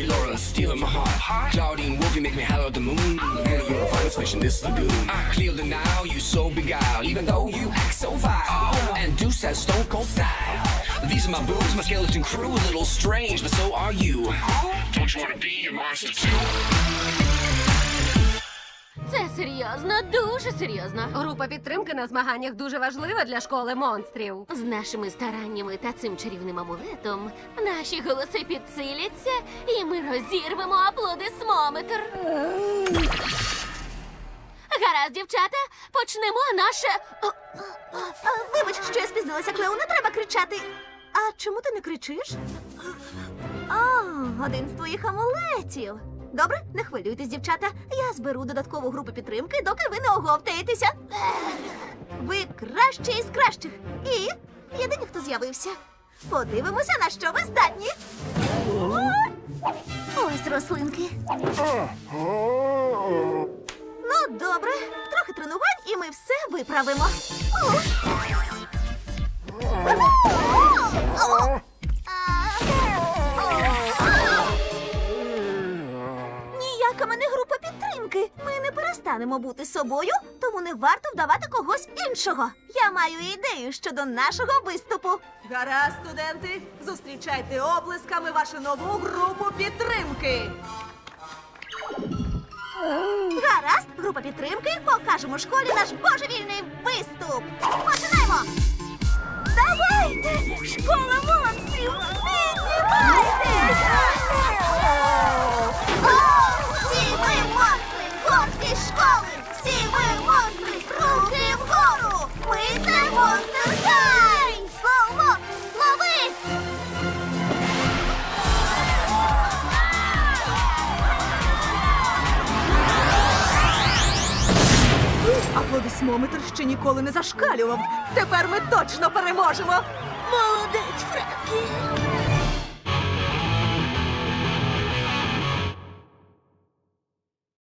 Maggie Laura stealing my heart. Claudine Wolf, you make me holler at the moon. And you're the finest fish in this lagoon. I clear the now, you so beguiled, even though you act so vile. And Deuce has stone cold style. These are my boobs, my skeleton crew, a little strange, but so are you. Don't you wanna be a monster too? Це серйозно, дуже серйозно. Група підтримки на змаганнях дуже важлива для школи монстрів. З нашими стараннями та цим чарівним амулетом наші голоси підсиляться, розірвемо аплодисмометр. Гаразд, дівчата, почнемо наше. Вибач, що я спізнилася, Клео, не треба кричати. А чому ти не кричиш? А, один з твоїх амулетів. Добре, не хвилюйтесь, дівчата. Я зберу додаткову групу підтримки, доки ви не оговтаєтеся. Ви кращі із кращих. І єдині, хто з'явився. Подивимося, на що ви здатні. Ось рослинки. Ну, добре, трохи тренувань, і ми все виправимо. Підтримки. Ми не перестанемо бути собою, тому не варто вдавати когось іншого. Я маю ідею щодо нашого виступу. Гаразд, студенти, зустрічайте оплесками вашу нову групу підтримки. Гаразд, група підтримки, покажемо школі наш божевільний виступ. Починаємо! Давайте! Школа Аплодисмометр ще ніколи не зашкалював. Тепер ми точно переможемо. Молодець, Френкі!